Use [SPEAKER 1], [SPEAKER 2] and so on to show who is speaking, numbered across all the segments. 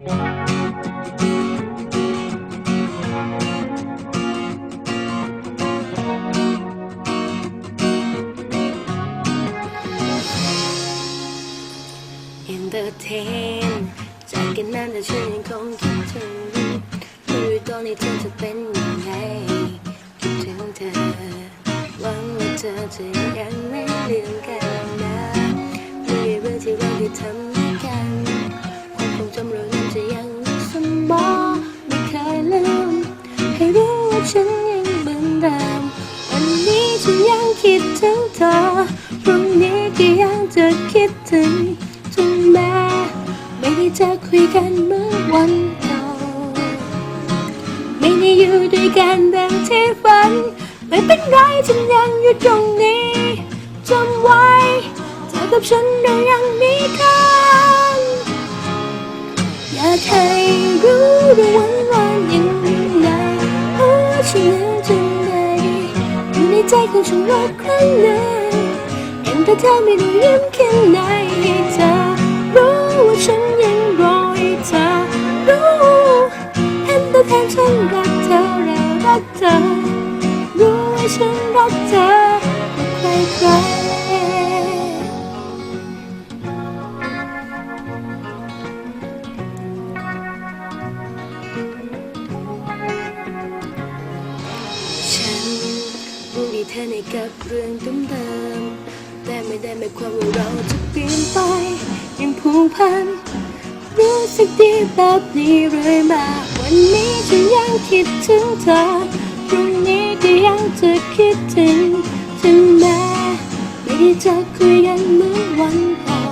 [SPEAKER 1] เยังเหมือนเดิมวันนี้ฉันยังคิดถึงเธอพรุ่งนี้ก็ยังจะคิดถึงถึงแม้ไม่ได้เจอคุยกันเมื่อวันเก่าไม่ได้อยู่ด้วยกันดังที่ฝัน ไม่เป็นไรฉันยังอยู่ตรงนี้จำไว้เธอกับฉันเรายังมีกันอยากให้รู้ด้วยวันวันยัง ฉันยังจำได้ดีอยู่ในใจของฉันรักครั้งนั้นเห็นแต่เธอไม่รู้ยิ้มแค่ไหนให้เธอรู้ว่าฉันยังรอให้เธอรู้เห็นตัวแทนฉันรักเธอและรักเธอรู้ว่าฉันรักเธอใครใคร กับเรื่องเดิมๆแต่ไม่ได้หมายความว่าเราจะเปลี่ยนไป ยังผูกพัน รู้สึกดีแบบนี้เรื่อยมา วันนี้ฉันยังคิดถึงเธอพรุ่งนี้ก็ยังจะคิดถึงถึงแม้ไม่ได้จะคุยกันเหมือนวันเก่า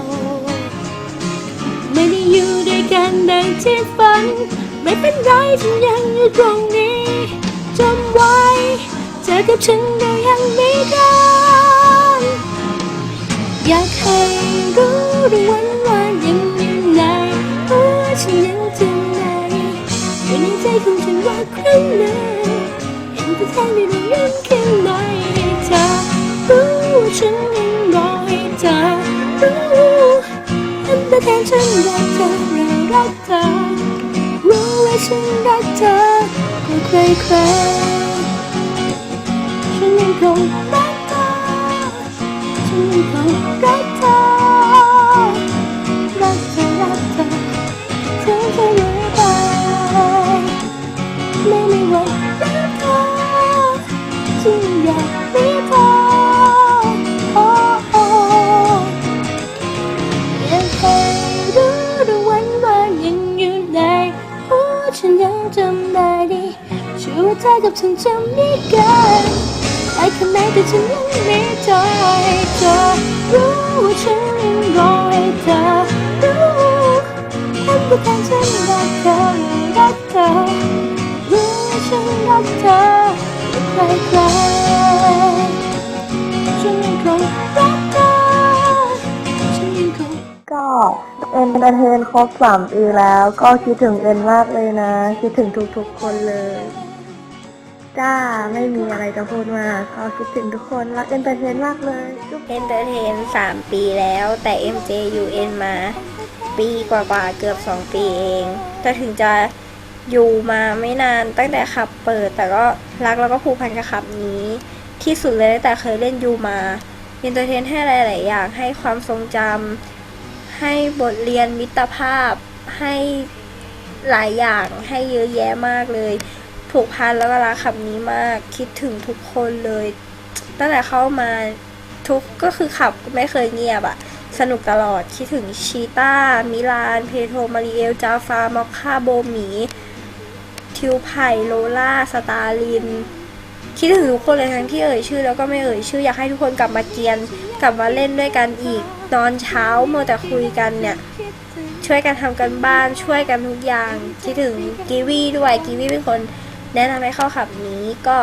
[SPEAKER 1] ไม่ได้อยู่ด้วยกันดังที่ฝัน ไม่เป็นไรฉันยังอยู่ตรงนี้จำไว้ เธอกับฉันเรายังไมีกันอยากให้รู้ด้วยวันว่ายังอยู่ไหนเพราะว่าฉันยังจำได้อยู่ในใจของฉันว่าครั้งหนึ่งเห็นแต่แทนในเรื่องแค่ไหนให้เธอรู้ว่าฉันยังรอให้เธอรู้เห็นแต่แทนฉันรักเธอเรารักเธอรู้ว่าฉันรักเธอกว่าใคร ครๆฉันยังรักเธอฉันยังคงรักเธอรักเธอรักเธอเธอจะเรื่อยไปไม่มีวันรักเธอฉันอยากมีเธอโอ้โอ้อยากให้รู้ด้วยวันว่ายังอยู่ไหนเพราะว่าฉันยังจำได้ดีช่วยว่าเธอกับฉันจะมีกัน ไอ้ข้แต่ฉันยังมีให้เธอรู้ว่าฉันยังรอให้เธอรู้ทำตัวแทนฉันรักเธอรักเธอรู้ว่าฉันรักเธอใครใครฉันยังคงรักเธอฉันยังคง
[SPEAKER 2] ก็เอ็นเตอร์เทนครบสามปีแล้ว ก็คิดถึงเอ็นมากเลยนะ คิดถึงทุกๆคนเลย จ้า ไม่มีอะไรจะพูดมากก็คิดถึงทุกคน รักเอ็นเตอร์เทนมากเลยจุ๊บ
[SPEAKER 3] เอนเตอร์เทนสามปีแล้ว แต่ MJ อยู่ N มา ปีกว่าๆเกือบ2ปีเองแต่ถึงจะอยู่มาไม่นานตั้งแต่ขับเปิด แต่ก็รักแล้วก็ผูกพันกับขับนี้ ที่สุดเลยตั้งแต่เคยเล่นยูมาเอนเตอร์เทนให้หลายๆอย่างให้ความทรงจำให้บทเรียนมิตรภาพให้หลายอย่างให้เยอะแยะมากเลย ผูกพันแล้วก็รักขับนี้มาก คิดถึงทุกคนเลย ตั้งแต่เข้ามาทุกก็คือขับไม่เคยเงียบอะสนุกตลอด คิดถึงชีต้า มิลาน เพโทรมาริเอล จาฟามอคคาโบมี ทิวไผ่โลล่า สตาลิน คิดถึงทุกคนเลยทั้งที่เอ่ยชื่อแล้วก็ไม่เอ่ยชื่ออยากให้ทุกคนกลับมาเกียน กลับมาเล่นด้วยกันอีก ตอนเช้าเมื่อแต่คุยกันเนี่ย ช่วยกันทำกันบ้าน ช่วยกันทุกอย่าง คิดถึงกีวีด้วยกีวีเป็นคน แนะนำให้เข้าขับนี้ก็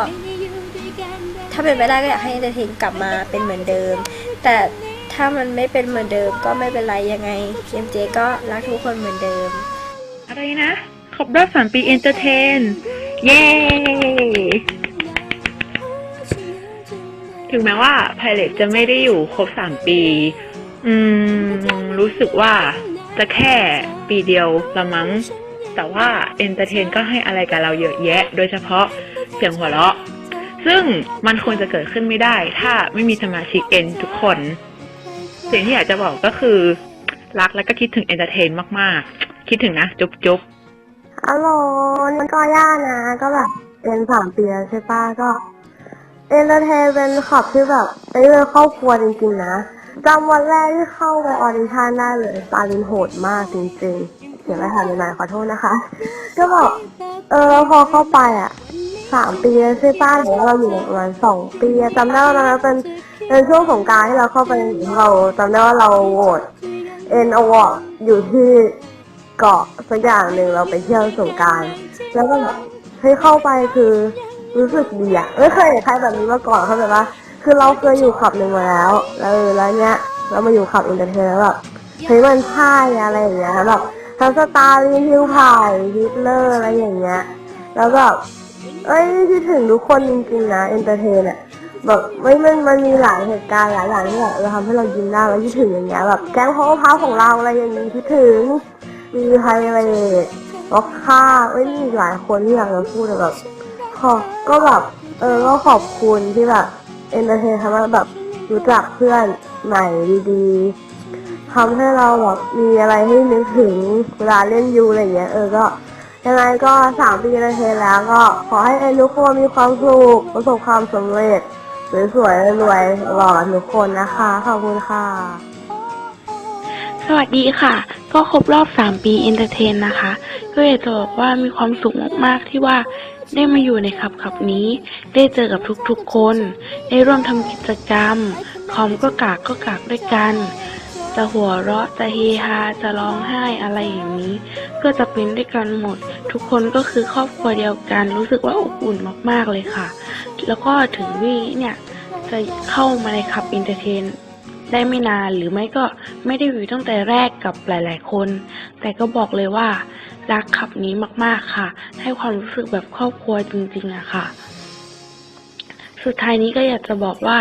[SPEAKER 3] ถ้าเป็นไปได้ก็อยากให้เอนเตอร์เทนกลับมาเป็นเหมือนเดิม แต่ถ้ามันไม่เป็นเหมือนเดิมก็ไม่เป็นไรยังไงเอ็มเจก็รักทุกคนเหมือนเดิม
[SPEAKER 4] อะไรนะครบรอบสามปีเอนเตอร์เทน เย้ ถึงแม้ว่าไพเรตจะไม่ได้อยู่ครบสามปี อืม รู้สึกว่าจะแค่ปีเดียวละมั้ง แต่ว่าเอนเตอร์เทนก็ให้อะไรกับเราเยอะแยะ โดยเฉพาะเสียงหัวเราะ ซึ่งมันควรจะเกิดขึ้นไม่ได้ ถ้าไม่มีสมาชิกเอนทุกคน สิ่งที่อยากจะบอกก็คือ รักและก็คิดถึงเอนเตอร์เทนมากๆ คิดถึงนะ จุ๊บจุ๊บ
[SPEAKER 2] ฮัลโหลนี่ก็ย่านะ ก็แบบเอ็นสามปีใช่ป้าก็เอนเตอร์เทนเป็นขับที่แบบเป็นครอบครัวจริงๆนะจำวันแรกที่เข้าไปออดิชั่นได้เลยตาลินโหดมากจริงๆ เสียงไม่ทันเลยนายขอโทษนะคะ ก็แบบเออพอเข้าไปอะสามปีใช่ป้าหรือว่าเราอยู่ประมาณสองปีจำได้ว่าตอนนั้นเป็นเป็นช่วงสงการที่เราเข้าไปเราจำได้ว่าเราโหวตเอ็นอวอร์อยู่ที่เกาะสักอย่างหนึ่งเราไปเที่ยวสงการแล้วก็แบบให้เข้าไปคือรู้สึกดีอะไม่เคยเห็นใครแบบนี้มาก่อนเข้าใจปะคือเราเคยอยู่ขับหนึ่งมาแล้วแล้วแล้วเนี้ยเรามาอยู่ขับอินเตอร์เทนแล้วแบบเฮ้ยมันใช่อะไรอย่างเงี้ยแบบ ทั้งสตาร์ลีฮิวพายฮิตเลอร์อะไรอย่างเงี้ย แล้วแบบเอ้ยที่ถึงทุกคนจริงๆนะเอนเตอร์เทนอะแบบไม่มันมันมีหลายเหตุการณ์หลายอย่างที่แบบเออทำให้เรายิ้มได้แล้วคิดถึงอย่างเงี้ยแบบแก๊งพ่อพาของเราอะไรอย่างงี้คิดถึงมีไฮเรทล็อกค่าเอ้ยมีอีหลายคนที่อยากจะพูดแต่แบบขอก็แบบเออก็ขอบคุณที่แบบเอนเตอร์เทนทำให้แบบรู้จักเพื่อนใหม่ดีๆ ทำให้เราแบบมีอะไรให้นึกถึงเวลาเล่นยูอะไรเงี้ยเออก็ยังไงก็สามปีเอนเตอร์เทแล้วก็ขอให้เอ็นทุกคนมีความสุขประสบความสำเร็จ สวยๆรวยๆหล่อทุกคนนะคะ ขอบคุณค่ะ
[SPEAKER 5] สวัสดีค่ะ ก็ครบรอบ 3 ปีเอนเตอร์เทนนะคะก็อยากจะบอกว่ามีความสุขมากๆที่ว่าได้มาอยู่ในขับขับนี้ ได้เจอกับทุกๆคน ได้ร่วมทำกิจกรรม คอมก็กากก็กากด้วยกัน จะหัวเราะ จะเฮฮา จะร้องไห้อะไรอย่างนี้ ก็จะเป็นด้วยกันหมด ทุกคนก็คือครอบครัวเดียวกัน รู้สึกว่าอบอุ่นมากๆเลยค่ะ แล้วก็ถึงวิเนี่ยจะเข้ามาในขับเอนเตอร์เทนได้ไม่นานหรือไม่ก็ไม่ได้อยู่ตั้งแต่แรกกับหลาย ๆ คน แต่ก็บอกเลยว่ารักขับนี้มากๆค่ะ ให้ความรู้สึกแบบครอบครัวจริงๆอะค่ะ สุดท้ายนี้ก็อยากจะบอกว่า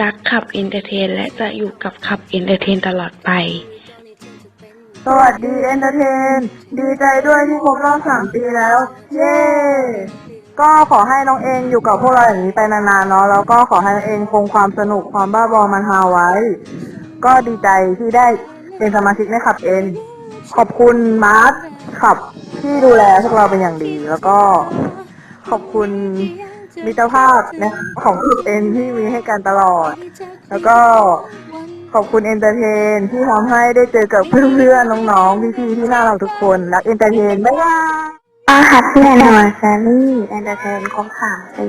[SPEAKER 5] รักขับเอนเตอร์เทน และจะอยู่กับขับเอนเตอร์เทนตลอดไป
[SPEAKER 2] สวัสดีเอนเตอร์เทน ดีใจด้วยที่ครบรอบสามปีแล้ว เย้ ก็ขอให้น้องเองอยู่กับพวกเราอย่างนี้ไปนานๆเนาะแล้วก็ขอให้น้องเองคงความสนุกความบ้าบอมันฮาไว้ ก็ดีใจที่ได้เป็นสมาชิกในขับเอ็นขอบคุณมาร์คขับที่ดูแลพวกเราเป็นอย่างดี แล้วก็ขอบคุณ มิตรภาพนะของขับเอ็นที่มีให้กันตลอด แล้วก็ขอบคุณเอนเตอร์เทนที่ทำให้ได้เจอกับเพื่อนๆน้องๆพี่ๆที่น่ารักทุกคนรักเอนเตอร์เทนบ๊ายบายป้าค่ะพี่แอนนาแซมมี่เอนเตอร์เทนครบสามปี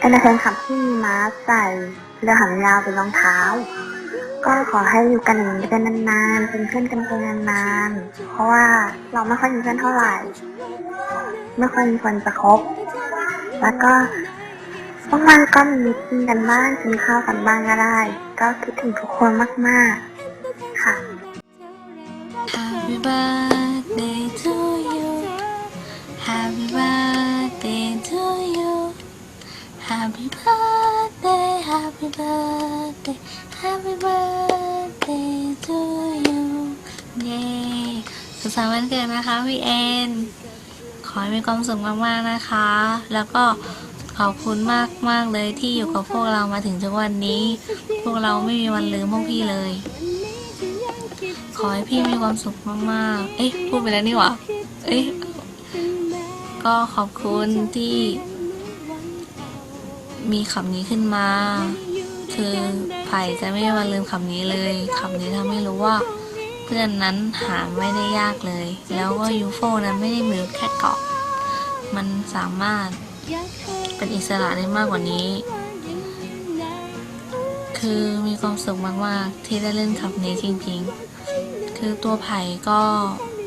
[SPEAKER 2] เอนเตอร์เทนขับที่มีมาใส่เรือหางยาวเป็นรองเท้า ก็ขอให้อยู่กันอย่างนี้กันนานๆเป็นเพื่อนกันไปนานๆเพราะว่าเราไม่ค่อยมีเพื่อนเท่าไหร่ไม่ค่อยมีคนจะคบ แล้วก็บางวันก็มีกินกันบ้างกินข้าวกันบ้างก็ได้ ก็คิดถึงทุกคนมากๆ ค่ะ
[SPEAKER 6] Happy birthday to you Happy birthday to you Happy birthday Happy birthday Happy birthday to you เย้สุขสันต์วันเกิดนะคะพี่เอ็น ขอให้มีความสุขมากๆนะคะ แล้วก็ขอบคุณมากมากๆเลยที่อยู่กับพวกเรามาถึงทุกวันนี้ พวกเราไม่มีวันลืมพวกพี่เลย ขอให้พี่มีความสุขมากๆ เอ๊ะพูดไปแล้วนี่หว่า เอ๊ะก็ขอบคุณที่ มีคำนี้ขึ้นมา คือไผ่จะไม่มีวันลืมคำนี้เลยคำนี้ทำให้รู้ว่า พื่อนนั้นหาไม่ได้ยากเลย แล้วก็ยูโฟนั้นไม่ได้มีแค่เกาะ มันสามารถเป็นอิสระได้มากกว่านี้ คือมีความสุขมากๆที่ได้เล่นคำนี้จริงๆ คือตัวไผ่ก็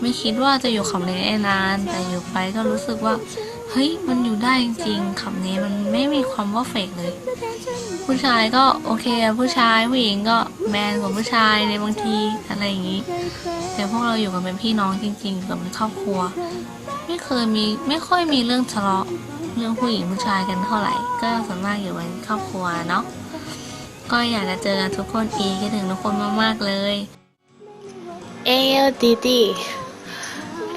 [SPEAKER 6] ไม่คิดว่าจะอยู่คำนี้ได้นาน แต่อยู่ไปก็รู้สึกว่า เฮ้ยมันอยู่ได้จริงๆคำนี้มันไม่มีความว่าเฟกเลย ผู้ชายก็โอเคผู้ชายผู้หญิงก็แมนกว่าผู้ชายในบางทีอะไรอย่างนี้ แต่พวกเราอยู่กันเป็นพี่น้องจริงๆอยู่กับเป็นครอบครัว ไม่เคยมีไม่ค่อยมีเรื่องทะเลาะเรื่องผู้หญิงผู้ชายกันเท่าไหร่ ก็ส่วนมากอยู่เป็นครอบครัวเนาะก็อยากจะเจอกันทุกคนอีกถึงทุกคนมากๆเลย
[SPEAKER 7] เอลดีดี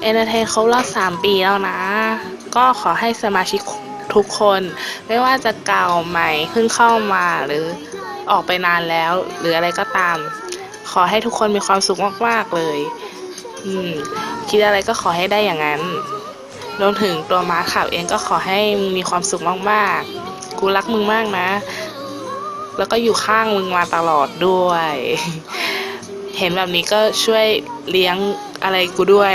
[SPEAKER 7] เอนเตอร์เทนครบรอบสามปีแล้วนะ ก็ขอให้สมาชิกทุกคน ไม่ว่าจะเก่าใหม่เพิ่งเข้ามาหรือออกไปนานแล้ว หรืออะไรก็ตาม ขอให้ทุกคนมีความสุขมาก ๆ เลย อืม คิดอะไรก็ขอให้ได้อย่างนั้นรวมถึงตัวมาร์คขับเองก็ขอให้มีความสุขมากๆ กูรักมึงมากนะ แล้วก็อยู่ข้างมึงมาตลอดด้วย เห็นแบบนี้ก็ช่วยเลี้ยง อะไรกูด้วย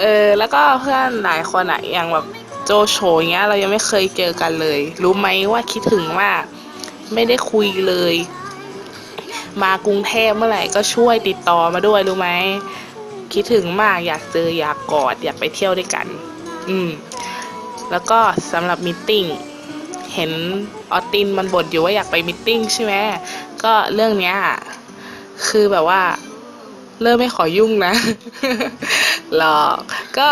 [SPEAKER 7] เออ แล้วก็เพื่อนหลายคนอะอย่างแบบโจโฉอย่างเงี้ย เรายังไม่เคยเจอกันเลย รู้ไหมว่าคิดถึงมาก ไม่ได้คุยเลย มากรุงเทพเมื่อไหร่ก็ช่วยติดต่อมาด้วยรู้ไหม คิดถึงมากอยากเจออยากกอด อยากไปเที่ยวด้วยกัน อืม แล้วก็สำหรับมิทติ้งเห็นออตินมันบ่นอยู่ว่าอยากไปมิทติ้งใช่ไหมก็เรื่องเนี้ยคือแบบว่า เริ่มไม่ขอยุ่งนะ หรอกก็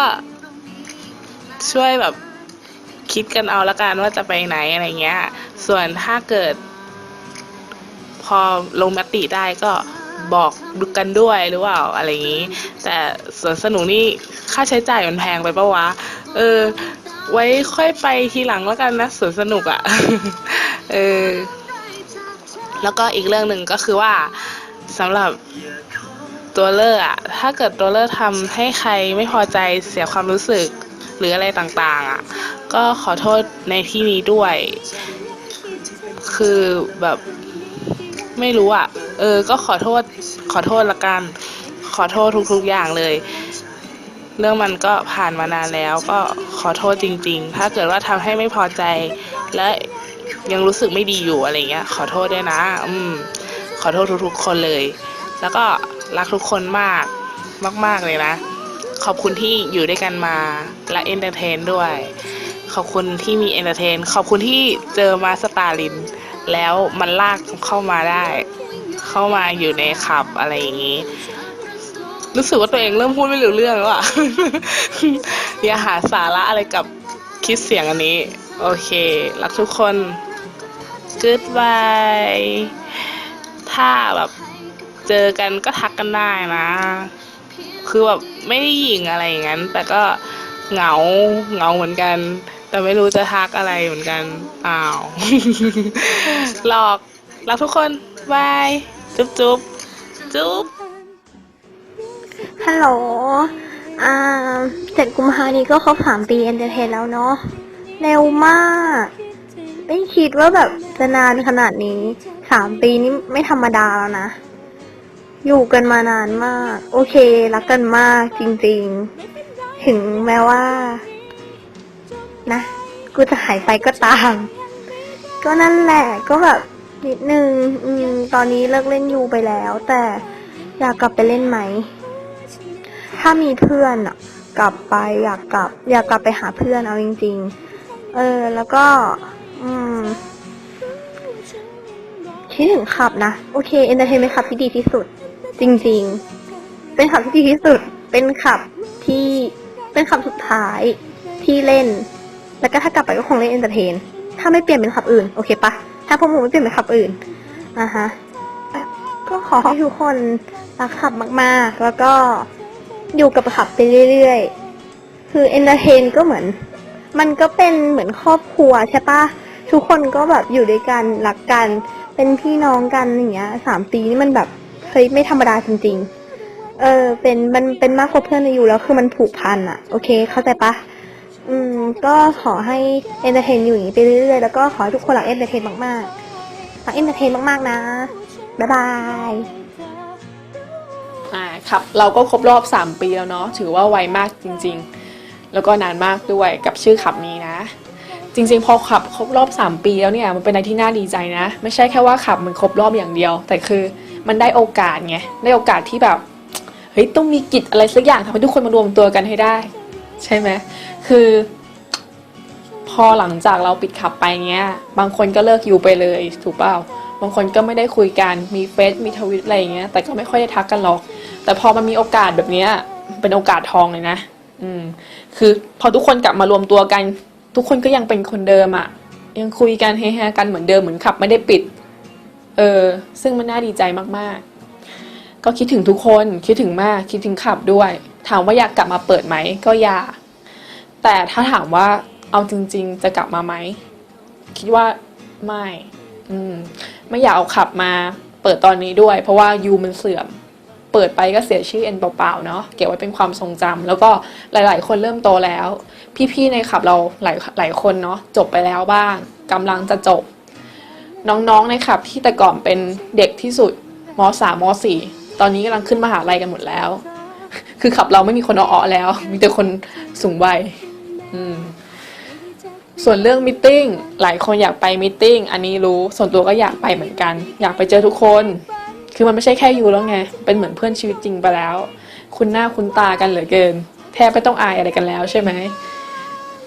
[SPEAKER 7] ช่วยแบบคิดกันเอาละกันว่าจะไปไหนอะไรเงี้ย ส่วนถ้าเกิด พอลงมติได้ก็บอกดูกันด้วยหรือเปล่าอะไรอย่างนี้ แต่สวนสนุกนี่ค่าใช้จ่ายมันแพงไปปะวะ เออ ไว้ค่อยไปทีหลังแล้วกันนะสวนสนุกอะ่ะ เออ แล้วก็อีกเรื่องหนึ่งก็คือว่าสำหรับ ตัวเลอร์อะถ้าเกิดตัวเลอร์ทำให้ใครไม่พอใจเสียความรู้สึกหรืออะไรต่างๆอะก็ขอโทษในที่นี้ด้วย คือแบบไม่รู้อะเออ ก็ขอโทษขอโทษละกัน ขอโทษทุกๆอย่างเลย เรื่องมันก็ผ่านมานานแล้วก็ขอโทษจริง ๆ ถ้าเกิดว่าทำให้ไม่พอใจ และยังรู้สึกไม่ดีอยู่อะไรเงี้ย ขอโทษด้วยนะ อืม ขอโทษทุกๆคนเลย แล้วก็ รักทุกคนมาก มาก ๆ เลยนะ ขอบคุณที่อยู่ด้วยกันมาและเอนเตอร์เทนด้วย ขอบคุณที่มีเอนเตอร์เทน ขอบคุณที่เจอมาสตาลิน แล้วมันลากเข้ามาได้ เข้ามาอยู่ในขับอะไรอย่างนี้ รู้สึกว่าตัวเองเริ่มพูดไม่รู้เรื่องแล้วอะอย่าหาสาระอะไรกับคลิดเสียงอันนี้ โอเค รักทุกคน goodbye ถ้าแบบ เจอกันก็ทักกันได้นะ คือแบบไม่ได้หยิ่งอะไรอย่างนั้น แต่ก็เหงาเหงาเหมือนกัน แต่ไม่รู้จะทักอะไรเหมือนกันอ้าวหลอกรักทุกคนบายจุ๊บจุ๊บจุ๊บ
[SPEAKER 8] ฮัลโหลอ่าเจ็ดกุมภานี้ก็ครบสามปีเอนเตอร์เทนแล้วเนาะเร็วมาก ไม่คิดว่าแบบจะนานขนาดนี้สามปีนี้ไม่ธรรมดาแล้วนะ อยู่กันมานานมาก โอเค รักกันมากจริงๆ ถึงแม้ว่า นะ กูจะหายไปก็ตาม ก็นั่นแหละ ก็แบบนิดนึง อืม ตอนนี้เลิกเล่นยูไปแล้ว แต่อยากกลับไปเล่นไหม ถ้ามีเพื่อนอะกลับไปอยากกลับ อยากกลับไปหาเพื่อนเอาจริง ๆ เออ แล้วก็ อืมคิดถึงขับนะ โอเคเอนเตอร์เทนเป็นขับที่ดีที่สุด จริงๆ เป็นขับที่ดีที่สุด เป็นขับที่เป็นขับสุดท้ายที่เล่น แล้วก็ถ้ากลับไปก็คงเล่นเอนเตอร์เทน ถ้าไม่เปลี่ยนเป็นขับอื่น โอเคปะ ถ้าพวกมึงไม่เปลี่ยนเป็นขับอื่นอะฮะ ก็ขอให้ทุกคนรักขับมากๆ แล้วก็อยู่กับขับไปเรื่อยๆ คือเอนเตอร์เทนก็เหมือน มันก็เป็นเหมือนครอบครัวใช่ปะทุกคนก็แบบอยู่ด้วยกันรักกัน เป็นพี่น้องกันอย่างเงี้ยสามปีนี่มันแบบ เฮ้ยไม่ธรรมดาจริง ๆ เออ เป็นมันเป็นมากกว่าเพื่อนอยู่แล้วคือมันผูกพันอะโอเค เข้าใจปะอืม ก็ขอให้เอนเตอร์เทนอยู่อย่างนี้ไปเรื่อยๆแล้วก็ขอให้ทุกคนรักเอนเตอร์เทนมากๆรักเอนเตอร์เทนมากๆนะบ๊ายบาย
[SPEAKER 9] อ่าครับเราก็ครบรอบ 3 ปีแล้วเนาะถือว่าไวมากจริง ๆ แล้วก็นานมากด้วยกับชื่อขับนี้นะ จริง ๆ พอขับครบรอบ 3 ปีแล้วเนี่ยมันเป็นอะไรที่น่าดีใจนะ ไม่ใช่แค่ว่าขับมันครบรอบอย่างเดียว แต่คือ มันได้โอกาสไงได้โอกาสที่แบบเฮ้ยต้องมีกิจอะไรสักอย่างทำให้ทุกคนมารวมตัวกันให้ได้ ใช่ไหมคือ พอหลังจากเราปิดขับไปเงี้ย บางคนก็เลิกอยู่ไปเลยถูกเปล่าบางคนก็ไม่ได้คุยกันมีเฟซมีทวิตอะไรเงี้ยแต่ก็ไม่ค่อยได้ทักกันหรอก แต่พอมันมีโอกาสแบบเนี้ยเป็นโอกาสทองเลยนะ อืม คือพอทุกคนกลับมารวมตัวกัน ทุกคนก็ยังเป็นคนเดิมอะ ยังคุยกันเฮฮากันเหมือนเดิมเหมือนขับไม่ได้ปิด เออ ซึ่งมันน่าดีใจมากๆ ก็คิดถึงทุกคนคิดถึงมากคิดถึงขับด้วย ถามว่าอยากกลับมาเปิดไหมก็อยากแต่ถ้าถามว่าเอาจริง ๆ จะกลับมาไหมคิดว่าไม่อืมไม่อยากเอาขับมาเปิดตอนนี้ด้วย เพราะว่ายูมันเสื่อม เปิดไปก็เสียชื่อเอ็นเปล่าๆเนาะเก็บไว้เป็นความทรงจำแล้วก็หลาย ๆ คนเริ่มโตแล้ว พี่ๆในขับเราหลายหลายคนเนาะจบไปแล้วบ้างกำลังจะจบ น้องๆในขับที่แต่ก่อนเป็นเด็กที่สุดมสามมสี่ตอนนี้กำลังขึ้นมหาลัยกันหมดแล้ว คือขับเราไม่มีคนอ้อแล้ว มีแต่คนสูงวัยส่วนเรื่องมิทติ้งหลายคนอยากไปมิทติ้งอันนี้รู้ส่วนตัวก็อยากไปเหมือนกัน อยากไปเจอทุกคน คือมันไม่ใช่แค่ยูแล้วไง เป็นเหมือนเพื่อนชีวิตจริงไปแล้ว คุณหน้าคุณตากันเหลือเกิน แทบไม่ต้องอายอะไรกันแล้วใช่ไหม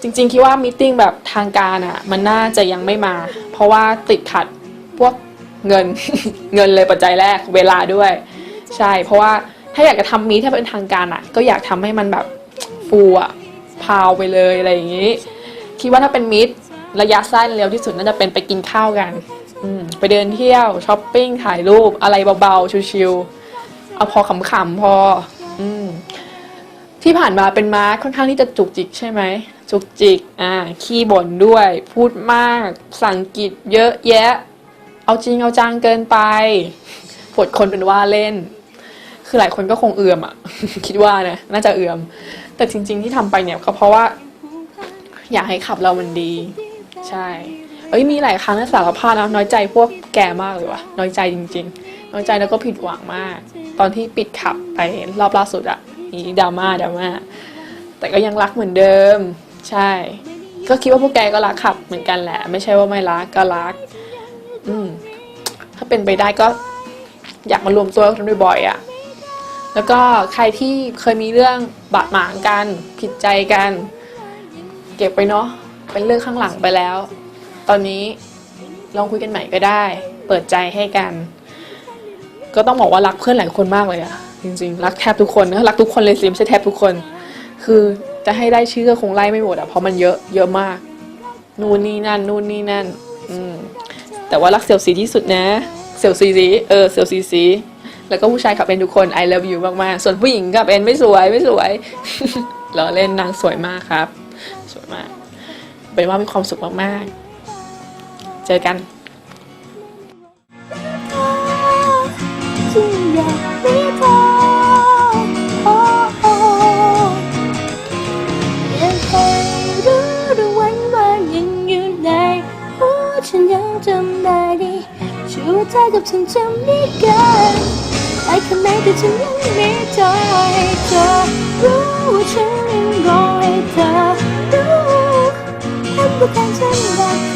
[SPEAKER 9] จริงๆคิดว่ามิทติ้งแบบทางการอะมันน่าจะยังไม่มา เพราะว่าติดขัดพวกเงินเงินเลยปัจจัยแรกเวลาด้วย ใช่ เพราะว่าถ้าอยากจะทำมีถ้าเป็นทางการอะ ก็อยากทำให้มันแบบฟูอะพาวไปเลยอะไรอย่างนี้ คิดว่าถ้าเป็นมิตรระยะสั้นเร็วที่สุดน่าจะเป็นไปกินข้าวกันอไปเดินเที่ยวช้อปปิ้งถ่ายรูปอะไรเบาๆชิวๆเอาพอขำๆพอ ที่ผ่านมาเป็นม้าค่อนข้างที่จะจุกจิกใช่ไหมจุกจิก อ่า ขี้บ่นด้วย พูดมาก สั่งกิจเยอะแยะ เอาจริงเอาจังเกินไปปวดคนเป็นว่าเล่น คือหลายคนก็คงเอื่อมอะคิดว่านะน่าจะเอื่อม แต่จริง ๆ ที่ทำไปเนี่ยก็เพราะว่า อยากให้ขับเรามันดี ใช่ เอ้ยมีหลายครั้งนะสารภาพนะน้อยใจพวกแกมากเลยวะน้อยใจจริง ๆ น้อยใจแล้วก็ผิดหวังมาก ตอนที่ปิดขับไปรอบล่าสุดอะ มีดราม่าดราม่าแต่ก็ยังรักเหมือนเดิม ใช่ ก็คิดว่าพวกแกก็รักขับเหมือนกันแหละ ไม่ใช่ว่าไม่รักก็รัก อืมถ้าเป็นไปได้ก็ อยากมารวมตัวกันบ่อยๆอะแล้วก็ใครที่เคยมีเรื่องบาดหมางกัน ผิดใจกัน เก็บไปเนาะเป็นเรื่องข้างหลังไปแล้ว ตอนนี้ลองคุยกันใหม่ก็ได้ เปิดใจให้กัน ก็ต้องบอกว่ารักเพื่อนหลายคนมากเลยอะ จริงๆ รักแทบทุกคนนะรักทุกคนเลยสิไม่ใช่แทบทุกคน คือจะให้ได้ชื่อก็คงไล่ไม่หมดอะเพราะมันเยอะเยอะมาก นู่นนี่นั่นนู่นนี่นั่น อืมแต่ว่ารักเสี่ยวซีที่สุดนะ เสี่ยวซีซีเออเสี่ยวซีซีแล้วก็ผู้ชายขับเป็นทุกคน I love you มากๆ ส่วนผู้หญิงขับเป็นไม่สวยไม่สวยล้อเล่นนางสวยมากครับ สวยมาก เป็นว่ามีความสุขมากๆ เจอกัน
[SPEAKER 1] เธอกับฉันจำไม่เกันไอ้ข้างในแต่ฉันยังไม่ใจเธอรู้ว่าฉันยังรอให้เธอรู้ทำทุกอย่างฉันรักเธอ